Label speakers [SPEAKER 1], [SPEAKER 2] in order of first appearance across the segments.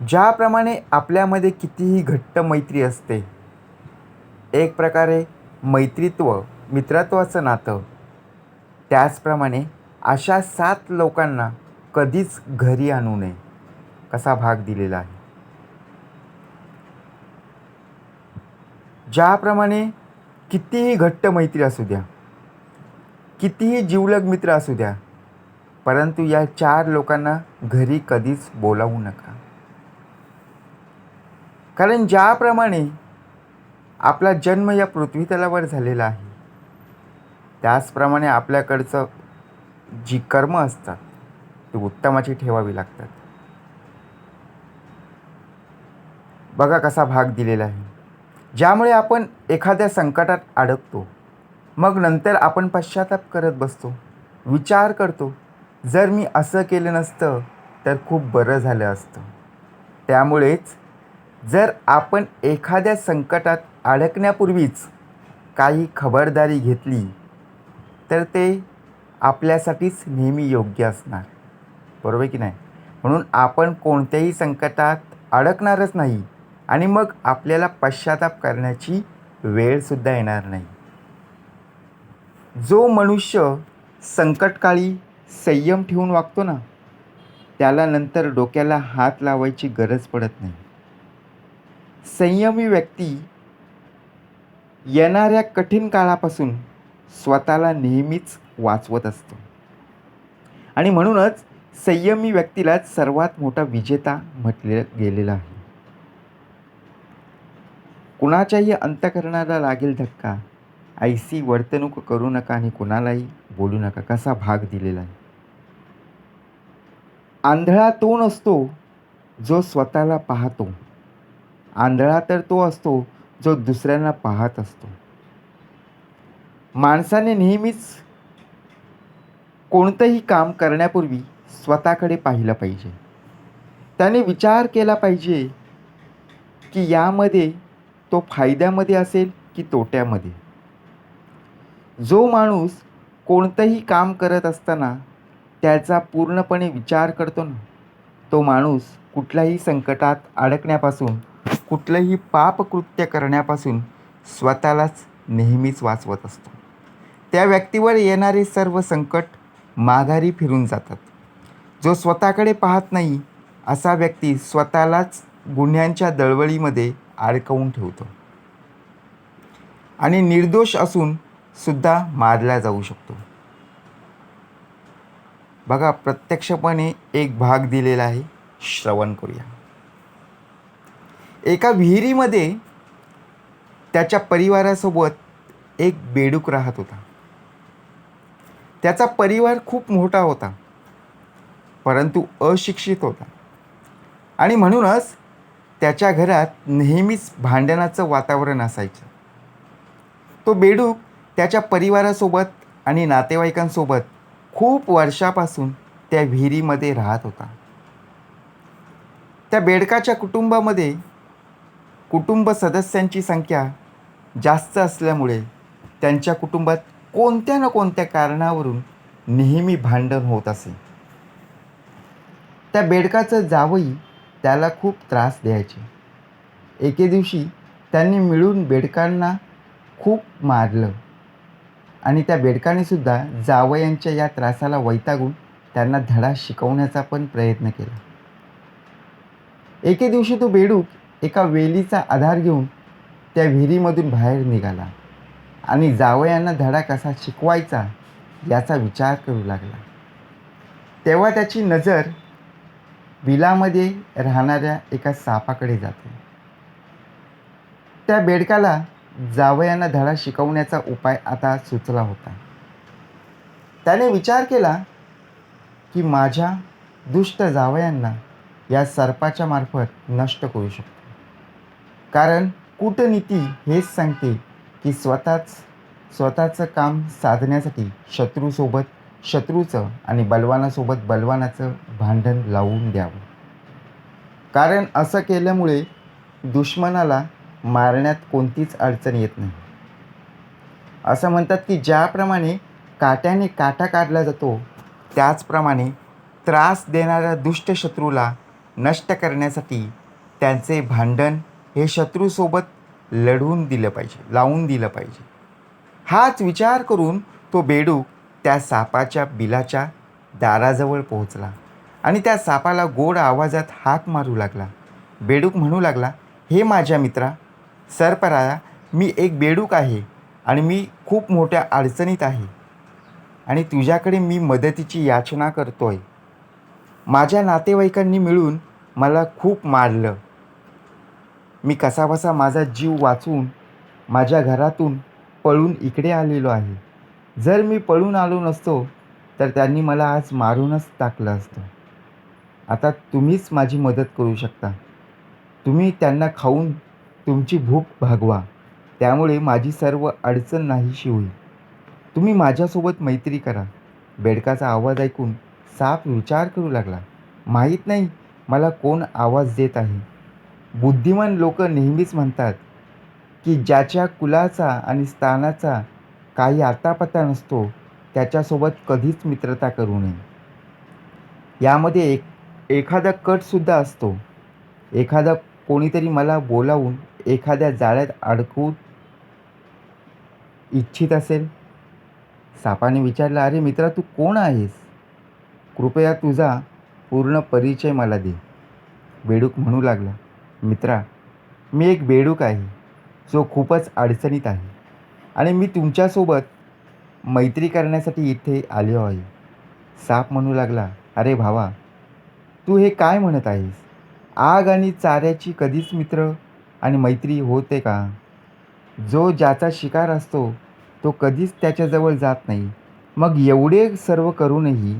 [SPEAKER 1] ज्याप्रमाणे आपल्यामध्ये कितीही घट्ट मैत्री असते एक प्रकारे मैत्रित्व मित्रत्वाचं नातं त्याचप्रमाणे अशा सात लोकांना कधीच घरी आणू नये कसा भाग दिलेला आहे. ज्याप्रमाणे कितीही घट्ट मैत्री असू द्या कितीही जिवलग मित्र असू द्या परंतु या चार लोकांना घरी कधीच बोलावू नका. कारण ज्याप्रमाणे आपला जन्म या पृथ्वी तलावर झालेला आहे त्याचप्रमाणे आपल्याकडचं जी कर्म असतात ती उत्तमाची ठेवावी लागतात. बघा कसा भाग दिलेला आहे. ज्यामुळे आपण एखाद्या संकटात अडकतो मग नंतर आपण पश्चाताप करत बसतो विचार करतो जर मी असं केलं नसतं तर खूप बरं झालं असतं. त्यामुळेच जर आपण एखाद्या संकटात अडकण्यापूर्वीच काही खबरदारी घेतली तर ते आपल्यासाठीच नेहमी योग्य असणार. बरोबर की नाही? म्हणून आपण कोणत्याही संकटात अडकणारच नाही आणि मग आपल्याला पश्चाताप करण्याची वेळसुद्धा येणार नाही. जो मनुष्य संकटकाळी संयम ठेवून वागतो ना त्याला नंतर डोक्याला हात लावायची गरज पडत नाही. संयमी व्यक्ती येणाऱ्या कठीण काळापासून स्वतःला नेहमीच वाचवत असतो. आणि म्हणूनच संयमी व्यक्तीलाच सर्वात मोठा विजेता म्हटले गेलेला आहे. कुणाच्याही अंतकरणाला लागेल धक्का ऐसी वर्तणूक करू नका आणि कुणालाही बोलू नका कसा भाग दिलेला आहे. आंधळा तो नसतो जो स्वतःला पाहतो. आंधळा तर तो असतो जो दुसऱ्यांना पाहत असतो. माणसाने नेहमीच कोणतंही काम करण्यापूर्वी स्वतःकडे पाहिलं पाहिजे. त्याने विचार केला पाहिजे की यामध्ये तो फायद्यामध्ये असेल की तोट्यामध्ये. जो माणूस कोणतंही काम करत असताना त्याचा पूर्णपणे विचार करतो ना तो माणूस कुठल्याही संकटात अडकण्यापासून कुठलंही पापकृत्य करण्यापासून स्वतःलाच नेहमीच वाचवत असतो. त्या व्यक्तीवर येणारे सर्व संकट माघारी फिरून जातात. जो स्वतःकडे पाहत नाही असा व्यक्ती स्वतःलाच गुन्ह्यांच्या दळवळीमध्ये अडकवून ठेवतो. आणि निर्दोष असून सुद्धा मारला जाऊ शकतो. बघा प्रत्यक्षपणे एक भाग दिलेला आहे. श्रवण करूया. एका विहिरीमध्ये त्याच्या परिवारासोबत एक बेडूक राहत होता. त्याचा परिवार खूप मोठा होता परंतु अशिक्षित होता. आणि म्हणूनच त्याच्या घरात नेहमीच भांडणाचं वातावरण असायचं. तो बेडूक त्याच्या परिवारासोबत आणि नातेवाईकांसोबत खूप वर्षापासून त्या विहिरीमध्ये राहत होता. त्या बेडकाच्या कुटुंबामध्ये कुटुंब सदस्यांची संख्या जास्त असल्यामुळे त्यांच्या कुटुंबात कोणत्या ना कोणत्या कारणावरून नेहमी भांडण होत असे. त्या बेडकाचं जावई त्याला खूप त्रास द्यायचे. एके दिवशी त्यांनी मिळून बेडकांना खूप मारलं. आणि त्या बेडकानेसुद्धा जावयांच्या या त्रासाला वैतागून त्यांना धडा शिकवण्याचा पण प्रयत्न केला. एके दिवशी तो बेडूक एका वेलीचा आधार घेऊन त्या विहिरीमधून बाहेर निघाला आणि जावयांना धडा कसा शिकवायचा याचा विचार करू लागला. तेव्हा त्याची नजर बिलामध्ये राहणाऱ्या एका सापाकडे जाते. त्या बेडकाला जावयांना धडा शिकवण्याचा उपाय आता सुचला होता. त्याने विचार केला की माझ्या दुष्ट जावयांना या सर्पाच्या मार्फत नष्ट करू शकतो. कारण कूटनीती हेच सांगते की स्वतःच स्वतःचं काम साधण्यासाठी शत्रूसोबत शत्रूचं आणि बलवानासोबत बलवानाचं भांडण लावून द्यावं. कारण असं केल्यामुळे दुश्मनाला मारण्यात कोणतीच अडचण येत नाही. असं म्हणतात की ज्याप्रमाणे काट्याने काटा काढला जातो त्याचप्रमाणे त्रास देणाऱ्या दुष्ट शत्रूला नष्ट करण्यासाठी त्यांचे भांडण हे शत्रूसोबत लढवून दिलं पाहिजे लावून दिलं पाहिजे. हाच विचार करून तो बेडूक त्या सापाच्या बिलाच्या दाराजवळ पोहोचला आणि त्या सापाला गोड आवाजात हाक मारू लागला. बेडूक म्हणू लागला हे माझ्या मित्रा सरपराया मी एक बेडूक आहे आणि मी खूप मोठ्या अडचणीत आहे आणि तुझ्याकडे मी मदतीची याचना करतो आहे माझ्या नातेवाईकांनी मिळून मला खूप मारलं. मी कसाबसा माझा जीव वाचवून माझ्या घरातून पळून इकडे आलेलो आहे. जर मी पळून आलो नसतो तर त्यांनी मला आज मारूनच टाकलं असतं. आता तुम्हीच माझी मदत करू शकता. तुम्ही त्यांना खाऊन तुमची भूक भागवा. त्यामुळे माझी सर्व अडचण नाहीशी होईल. तुम्ही माझ्यासोबत मैत्री करा. बेडकाचा आवाज ऐकून साप विचार करू लागला. माहीत नाही मला कोण आवाज देत आहे. बुद्धिमान लोक नेहमीच म्हणतात की ज्याच्या कुलाचा आणि स्थानाचा काही आतापत्ता नसतो त्याच्यासोबत कधीच मित्रता करू नये. यामध्ये एक एखादा कटसुद्धा असतो. एखादा कोणीतरी मला बोलावून एखाद्या जाळ्यात अडकवू इच्छित असेल. सापाने विचारलं अरे मित्रा तू कोण आहेस? कृपया तुझा पूर्ण परिचय मला दे. बेडूक म्हणू लागला. मित्रा मी एक बेडूक आहे जो खूपच अडचणीत आहे आणि मी तुमच्यासोबत मैत्री करण्यासाठी इथे आलो आहे. साप म्हणू लागला अरे भावा तू हे काय म्हणत आहेस? आग आणि चाऱ्याची कधीच मित्र आणि मैत्री होते का? जो ज्याचा शिकार असतो तो कधीच त्याच्याजवळ जात नाही. मग एवढे सर्व करूनही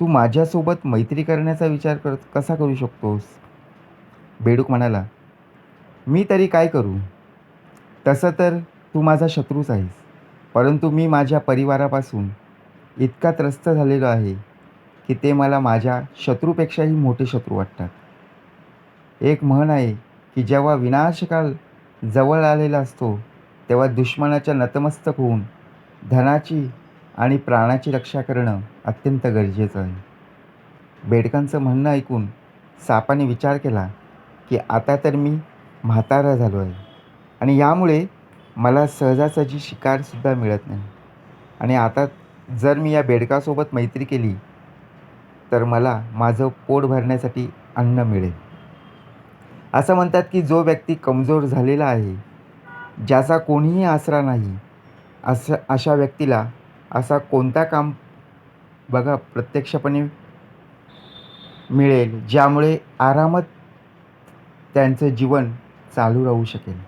[SPEAKER 1] तू माझ्यासोबत मैत्री करण्याचा विचार कर कसा करू शकतोस? बेडूक म्हणाला मी तरी काय करू? तसं तर तू माझा शत्रूच आहेस परंतु मी माझ्या परिवारापासून इतका त्रस्त झालेलो आहे की ते मला माझ्या शत्रूपेक्षाही मोठे शत्रू वाटतात. एक म्हण आहे की जेव्हा विनाशकाल जवळ आलेला असतो तेव्हा दुश्मनाच्या नतमस्तक होऊन धनाची आणि प्राणाची रक्षा करणं अत्यंत गरजेचं आहे. बेडकांचं म्हणणं ऐकून सापाने विचार केला की आता तर मी म्हातारा झालो आहे. आणि यामुळे मला सहजासहजी शिकारसुद्धा मिळत नाही. आणि आता जर मी या बेडकासोबत मैत्री केली तर मला माझं पोट भरण्यासाठी अन्न मिळेल. असं म्हणतात की जो व्यक्ती कमजोर झालेला आहे ज्याचा कोणीही आसरा नाही असं अशा व्यक्तीला असा कोणता काम बघा प्रत्यक्षपणे मिळेल ज्यामुळे आरामात त्यांचं जीवन चालू राहू शकेल.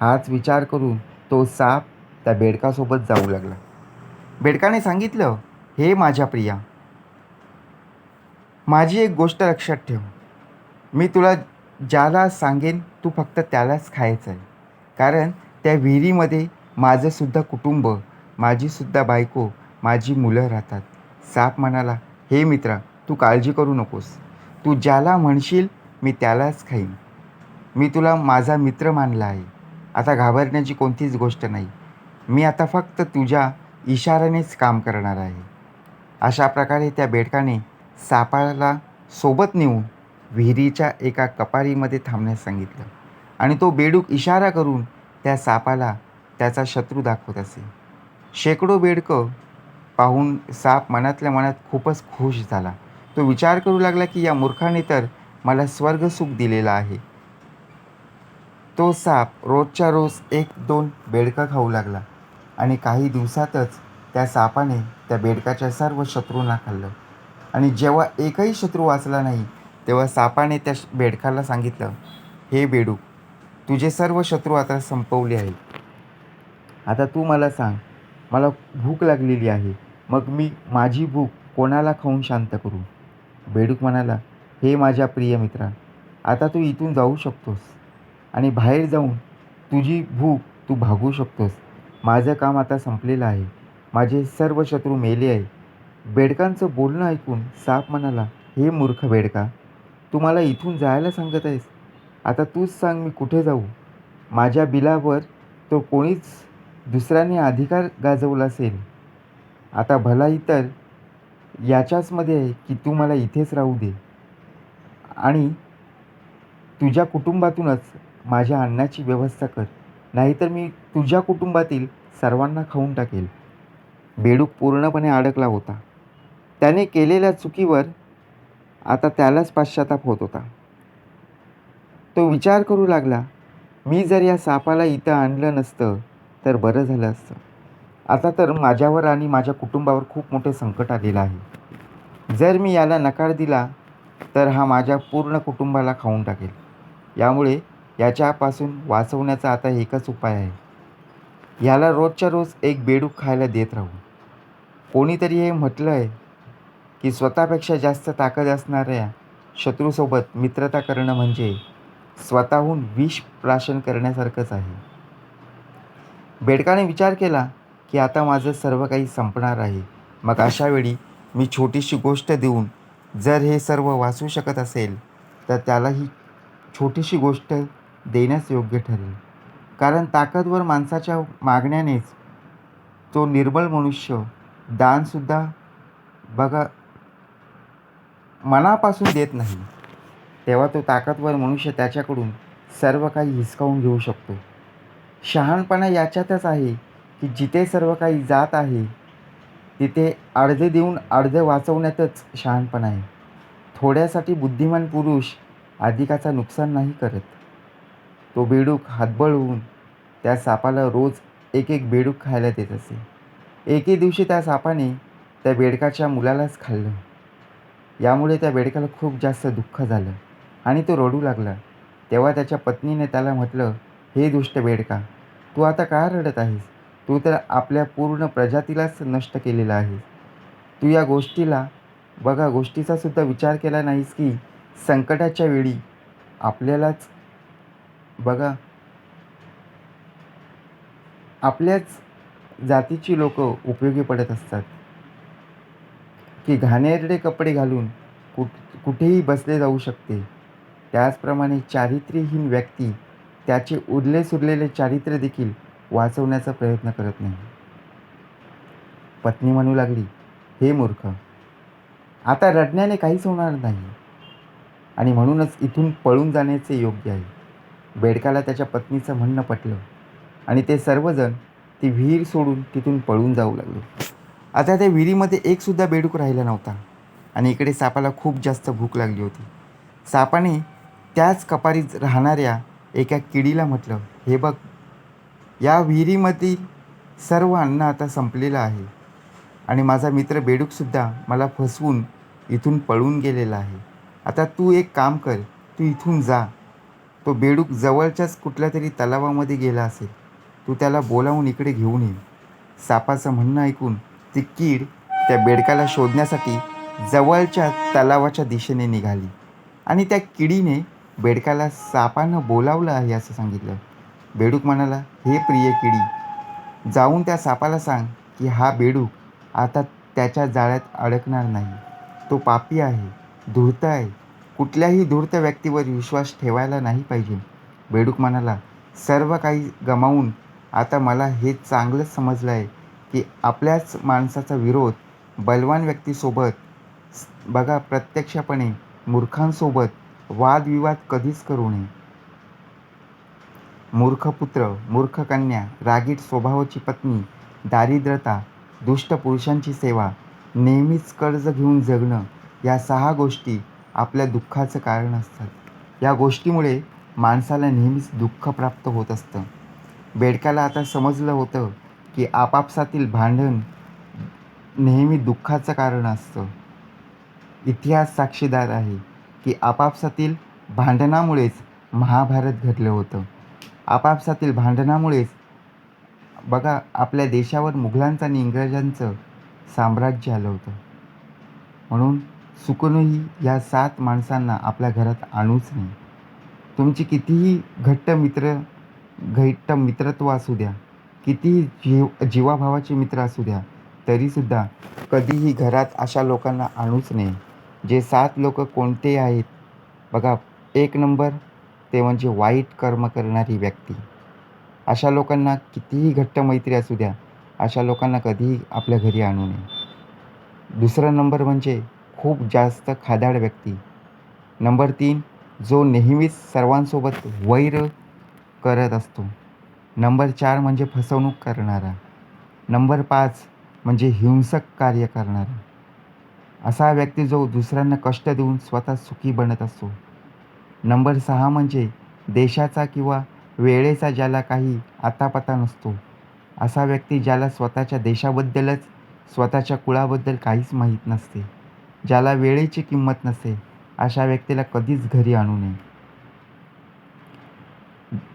[SPEAKER 1] हाच विचार करून तो साप त्या बेडकासोबत जाऊ लागला. बेडकाने सांगितलं हे माझ्या प्रिया माझी एक गोष्ट लक्षात ठेव. मी तुला ज्याला सांगेन तू फक्त त्यालाच खायचं आहे. कारण त्या विहिरीमध्ये माझंसुद्धा कुटुंब माझीसुद्धा बायको माझी मुलं राहतात. साप म्हणाला हे मित्रा तू काळजी करू नकोस. तू ज्याला म्हणशील मी त्यालाच खाईन. मी तुला माझा मित्र मानला आहे. आता घाबरण्याची कोणतीच गोष्ट नाही. मी आता फक्त तुझ्या इशाऱ्यानेच काम करणार आहे. अशा प्रकारे त्या बेडकाने सापाला सोबत नेऊन विहिरीच्या एका कपारीमध्ये थांबण्यास सांगितलं आणि तो बेडूक इशारा करून त्या सापाला त्याचा शत्रू दाखवत असे. शेकडो बेडकं पाहून साप मनातल्या मनात खूपच खुश झाला. तो विचार करू लागला की या मूर्खाने तर मला स्वर्गसुख दिलेला आहे. तो साप रोजच्या रोज एक दोन बेडकं खाऊ लागला आणि काही दिवसातच त्या सापाने त्या बेडकाच्या सर्व शत्रूंना खाल्लं. आणि जेव्हा एकही शत्रू वाचला नाही तेव्हा सापाने त्या श- बेडकाला सांगितलं हे बेडूक तुझे सर्व शत्रू आता संपवले आहेत. आता तू मला सांग मला भूक लागलेली आहे मग मी माझी भूक कोणाला खाऊन शांत करू? बेडूक म्हणाला हे माझ्या प्रिय मित्रा आता तू इथून जाऊ शकतोस. आणि बाहेर जाऊन तुझी भूक तू भागवू शकतोस. माझं काम आता संपलेलं आहे. माझे सर्व शत्रू मेले आहे बेडकांचं बोलणं ऐकून साप म्हणाला हे मूर्ख बेडका तू मला इथून जायला सांगत आहेस? आता तूच सांग मी कुठे जाऊ? माझ्या बिलावर तो कोणीच दुसऱ्याने अधिकार गाजवला असेल. आता भलाही तर याच्याचमध्ये आहे की तू मला इथेच राहू दे. आणि तुझ्या कुटुंबातूनच माझ्या अन्नाची व्यवस्था कर. नाहीतर मी तुझ्या कुटुंबातील सर्वांना खाऊन टाकेल. बेडूक पूर्णपणे अडकला होता. त्याने केलेल्या चुकीवर आता त्यालाच पाश्चाताप होत होता. तो विचार करू लागला मी जर या सापाला इथं आणलं नसतं तर बरं झालं असतं. आता तर माझ्यावर आणि माझ्या कुटुंबावर खूप मोठे संकट आलेलं आहे. जर मी याला नकार दिला तर हा माझ्या पूर्ण कुटुंबाला खाऊन टाकेल. यामुळे याच्यापासून वाचवण्याचा आता एकच उपाय आहे. याला रोजच्या रोज एक बेडूक खायला देत राहू. कोणीतरी हे म्हटलं आहे की स्वतःपेक्षा जास्त ताकद असणाऱ्या शत्रूसोबत मित्रता करणं म्हणजे स्वतःहून विष प्राशन करण्यासारखंच आहे. बेडकाने विचार केला की आता माझं सर्व काही संपणार आहे. मग अशा वेळी मी छोटीशी गोष्ट देऊन जर हे सर्व वाचू शकत असेल तर त्याला ही छोटीशी गोष्ट देण्यास योग्य ठरेल. कारण ताकदवर माणसाच्या मागण्यानेच तो निर्बल मनुष्य दानसुद्धा बघा मनापासून देत नाही. तेव्हा तो ताकदवर मनुष्य त्याच्याकडून सर्व काही हिसकावून घेऊ शकतो. शहाणपणा याच्यातच आहे की जिथे सर्व काही जात आहे तिथे अर्धे देऊन अर्धे वाचवण्यातच शहाणपणा आहे. थोड्यासाठी बुद्धिमान पुरुष अधिकाचा नुकसान नाही करत. तो बेडूक हातबळ होऊन त्या सापाला रोज एक एक बेडूक खायला देत असे. एके दिवशी त्या सापाने त्या बेडकाच्या मुलालाच खाल्लं. यामुळे त्या बेडकाला खूप जास्त दुःख झालं आणि तो रडू लागला. तेव्हा त्याच्या पत्नीने त्याला म्हटलं हे दुष्ट बेडका तू आता का रडत आहेस? तू तर आपल्या पूर्ण प्रजातीलाच नष्ट केलेला आहेस. तू या गोष्टीला बघा गोष्टीचासुद्धा विचार केला नाहीस की संकटाच्या वेळी आपल्यालाच बघा. आपल्याच जातीची लोक उपयोगी पडत असतात. की घाणेरडे कपडे घालून कुठ कुठेही बसले जाऊ शकते. त्याचप्रमाणे चारित्र्यहीन व्यक्ती त्याचे उरले सुरलेले चारित्र्य देखील वाचवण्याचा प्रयत्न करत नाही. पत्नी म्हणू लागली हे मूर्ख आता रडण्याने काहीच होणार नाही. आणि म्हणूनच इथून पळून जाण्याचे योग्य आहे. बेडकाला त्याच्या पत्नीचं म्हणणं पटलं आणि ते सर्वजण ती विहीर सोडून तिथून पळून जाऊ लागले. आता त्या विहिरीमध्ये एकसुद्धा बेडूक राहिला नव्हता आणि इकडे सापाला खूप जास्त भूक लागली होती. सापाने त्याच कपारीत राहणाऱ्या एका किडीला म्हटलं हे बघ या विहिरीमधील सर्व अन्न आता संपलेलं आहे आणि माझा मित्र बेडूकसुद्धा मला फसवून इथून पळून गेलेला आहे. आता तू एक काम कर तू इथून जा तो बेडूक जवळच्याच कुठल्या तरी तलावामध्ये गेला असेल. तू त्याला बोलावून इकडे घेऊन ये सापाचं म्हणणं ऐकून ती कीड त्या बेडकाला शोधण्यासाठी जवळच्या तलावाच्या दिशेने निघाली. आणि त्या किडीने बेडकाला सापानं बोलावलं आहे असं सांगितलं. बेडूक म्हणाला हे प्रिय किडी जाऊन त्या सापाला सांग की हा बेडूक आता त्याच्या जाळ्यात अडकणार नाही. तो पापी आहे धूर्त आहे कुठल्याही धूर्त व्यक्तीवर विश्वास ठेवायला नाही पाहिजे. बेडूक म्हणाला सर्व काही गमावून आता मला हे चांगलंच समजलं आहे की आपल्याच माणसाचा विरोध बलवान व्यक्तीसोबत बघा प्रत्यक्षपणे मूर्खांसोबत वादविवाद कधीच करू नये. मूर्खपुत्र मूर्खकन्या मूर्ख कन्या रागीट स्वभावाची पत्नी दारिद्रता दुष्ट पुरुषांची सेवा नेहमीच कर्ज घेऊन जगणं या सहा गोष्टी आपल्या दुःखाचं कारण असतात. या गोष्टीमुळे माणसाला नेहमीच दुःख प्राप्त होत असतं. बेडकाला आता समजलं होतं की आपापसातील भांडण नेहमी दुःखाचं कारण असतं. इतिहास साक्षीदार आहे की आपापसातील भांडणामुळेच महाभारत घडलं होतं. आपापसातील भांडणामुळेच बघा आपल्या देशावर मुघलांचं आणि इंग्रजांचं साम्राज्य आलं होतं. म्हणून चुकूनही या सात माणसांना आपल्या घरात आणूच नये तुमची कितीही घट्ट मित्र घट्ट मित्रत्व असू द्या कितीही जीव जीवाभावाचे मित्र असू द्या तरीसुद्धा कधीही घरात अशा लोकांना आणूच नये जे सात लोक कोणते आहेत? बघा एक नंबर ते म्हणजे वाईट कर्म करणारी व्यक्ती. अशा लोकांना कितीही घट्ट मैत्री असू द्या अशा लोकांना कधीही आपल्या घरी आणू नये. दुसरा नंबर म्हणजे खूप जास्त खादाड व्यक्ती. नंबर तीन जो नेहमीच सर्वांसोबत वैर करत असतो. नंबर चार म्हणजे फसवणूक करणारा. नंबर पाच म्हणजे हिंसक कार्य करणारा. असा व्यक्ती जो दुसऱ्यांना कष्ट देऊन स्वतः सुखी बनत असतो. नंबर सहा म्हणजे देशाचा किंवा वेळेचा ज्याला काही आतापता नसतो. असा व्यक्ती ज्याला स्वतःच्या देशाबद्दलच स्वतःच्या कुळाबद्दल काहीच माहीत नसते. ज्याला वेळेची किंमत नसते अशा व्यक्तीला कधीच घरी आणू नये.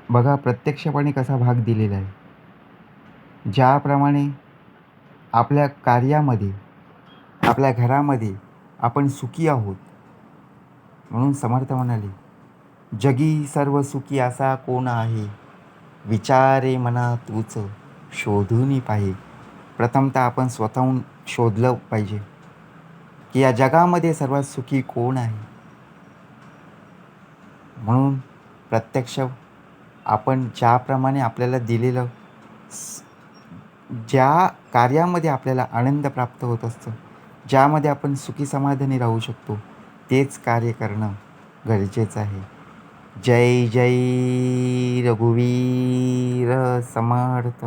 [SPEAKER 1] बघा प्रत्यक्षपणे कसा भाग दिलेला आहे. ज्याप्रमाणे आपल्या कार्यामध्ये आपल्या घरामध्ये आपण सुखी आहोत म्हणून समर्थ म्हणाले जगी सर्व सुखी असा कोण आहे? विचारे मना तूच शोधून पाहिजे प्रथमतः आपण स्वतःहून शोधलं पाहिजे. की या जगामध्ये सर्वात सुखी कोण आहे? म्हणून प्रत्यक्ष आपण ज्याप्रमाणे आपल्याला दिलेलं ज्या कार्यामध्ये आपल्याला आनंद प्राप्त होत असतो ज्यामध्ये आपण सुखी समाधानी राहू शकतो तेच कार्य करणं गरजेचं आहे. जय जय रघुवीर समर्थ.